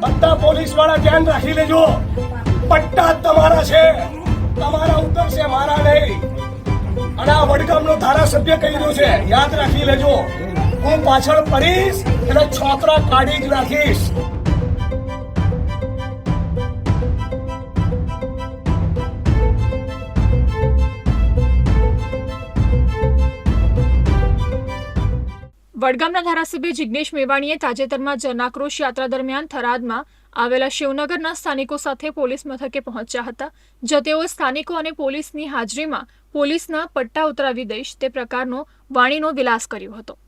બધા પોલીસવાળા ધ્યાન રાખી લેજો. પટ્ટા તમારા છે. તમારા ઉતરશે મારા નહીં. અને આ વડગામનો ધારાસભ્ય કહી રહ્યો છે, યાદ રાખી લેજો. હું પાછળ પડીશ, એટલે છોકરા કાઢી જ નાખીશ. વડગામના ધારાસભ્ય જિગ્નેશ મેવાણીએ તાજેતરમાં જનાક્રોશ યાત્રા દરમિયાન થરાદમાં આવેલા શિવનગરના સ્થાનિકો સાથે પોલીસ મથકે પહોંચ્યા હતા જો તેઓ સ્થાનિકો અને પોલીસની હાજરીમાં પોલીસના પટ્ટા ઉતરાવી દઈશ, તે પ્રકારનો વાણીનો વિલાસ કર્યો હતો.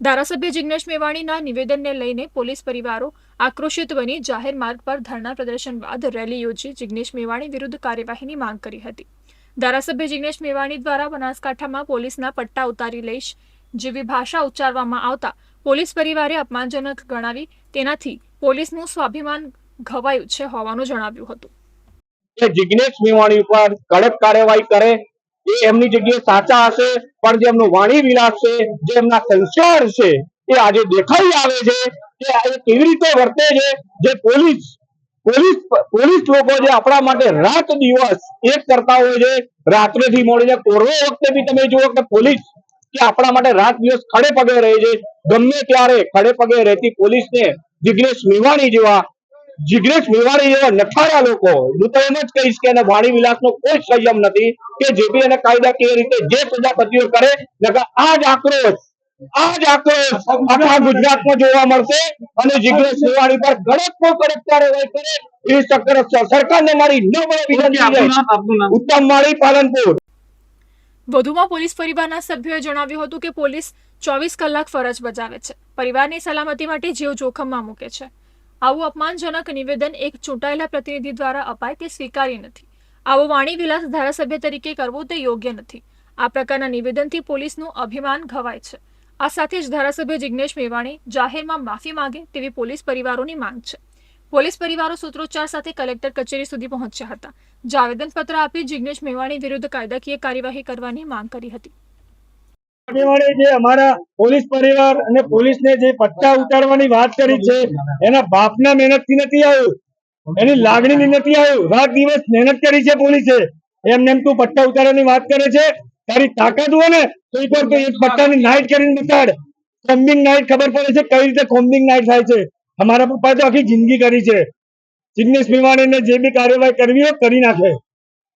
ધારાસભ્ય જિગ્નેશ મેવાણીના નિવેદનને લઈને પોલીસ પરિવારો આક્રોશિત બની જાહેર માર્ગ પર ધરણા પ્રદર્શન બાદ રેલી યોજી જિગ્નેશ મેવાણી વિરુદ્ધ કાર્યવાહીની માંગ કરી હતી. ધારાસભ્ય જિગ્નેશ મેવાણી દ્વારા બનાસકાંઠામાં પોલીસના પટ્ટા ઉતારી લઈશ જેવી ભાષા ઉચ્ચારવામાં આવતા પોલીસ પરિવારે અપમાનજનક ગણાવી તેનાથી પોલીસનું સ્વાભિમાન ઘવાયું છે હોવાનું જણાવ્યું હતું. જિજ્ઞેશ મેવાણી ઉપર કડક કાર્યવાહી કરે, એ એમની જગ્યાએ સાચા હશે, પણ જે એમનો વાણી વિલાસ છે, જે એમના સંસ્કાર છે, એ આજે દેખાઈ આવે છે, કે આ કેવી રીતે વર્તે છે, જે પોલીસ પોલીસ પોલીસ લોકો જે આપણા માટે રાત દિવસ એક કરતા હોય છે, રાત્રેથી મોડીને કોરવો વખતે બી તમે જુઓ કે પોલીસ કે આપણા માટે રાત દિવસ ખડે પગે રહે છે. ગમે ત્યારે ખડે પગે રહેતી પોલીસને જિગ્નેશ મેવાણી જેવા જિગ્નેશ મેવાણી જેવા નઠારા લોકો હું તો એમ જ કહીશ કે એને વાણી વિલાસનો કોઈ સંયમ નથી કે જે બી એને કાયદાકીય રીતે જે સજા થતી કરે નકર આ જ આક્રોશ આ જ આક્રોશ આખા ગુજરાતમાં જોવા મળશે અને જિગ્નેશ મેવાણી પર કડકમાં કડક કાર્યવાહી કરે એવી સરકારને મારી નમ્ર વિનંતી ઉત્તમ માળી પાલનપુર. વધુમાં પોલીસ પરિવારના સભ્યોએ જણાવ્યું હતું કે પોલીસ ચોવીસ કલાક ફરજ બજાવે છે. પરિવારની સલામતી માટે જીવ જોખમમાં મૂકે છે. આવું અપમાનજનક નિવેદન એક ચૂંટાયેલા પ્રતિનિધિ દ્વારા અપાય તે સ્વીકાર્ય નથી. આવો વાણી વિલાસ ધારાસભ્ય તરીકે કરવો તે યોગ્ય નથી. આ પ્રકારના નિવેદનથી પોલીસનું અભિમાન ઘવાય છે. આ સાથે જ ધારાસભ્ય જિગ્નેશ મેવાણી જાહેરમાં માફી માંગે તેવી પોલીસ પરિવારોની માંગ છે. પોલીસ પરિવારો સૂત્રોચ્ચાર સાથે કલેક્ટર કચેરી સુધી પહોંચ્યા હતા. જે આવેદનપત્ર આપી જિગ્નેશ મેવાણી વિરુદ્ધ કાયદાકીય કાર્યવાહી કરવાની માંગ કરી હતી. આગેવાને જે અમારા પોલીસ પરિવાર અને પોલીસને જે પટ્ટા ઉતારવાની વાત કરી છે, એના બાપના મહેનતથી નથી આવ્યું. એની લાગણીથી નથી આવ્યું. રાત દિવસ મહેનત કરી છે પોલીસે. એમને એમ તું પટ્ટા ઉતારવાની વાત કરે છે. તારી તાકાત હોય ને, તો એક વાર તો એક પટ્ટાની નાઇટ કરીને બતાડ. કોમ્બિંગ નાઇટ ખબર પડે છે કઈ રીતે કોમ્બિંગ નાઇટ થાય છે. અમારા પપ્પા તો આખી જિંદગી કરી છે. જિગ્નેશ મેવાણીને જે બી કાર્યવાહી કરવી હોય, કરી નાખે.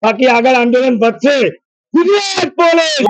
બાકી આગળ આંદોલન વધશે. ગુજરાત પોલીસ!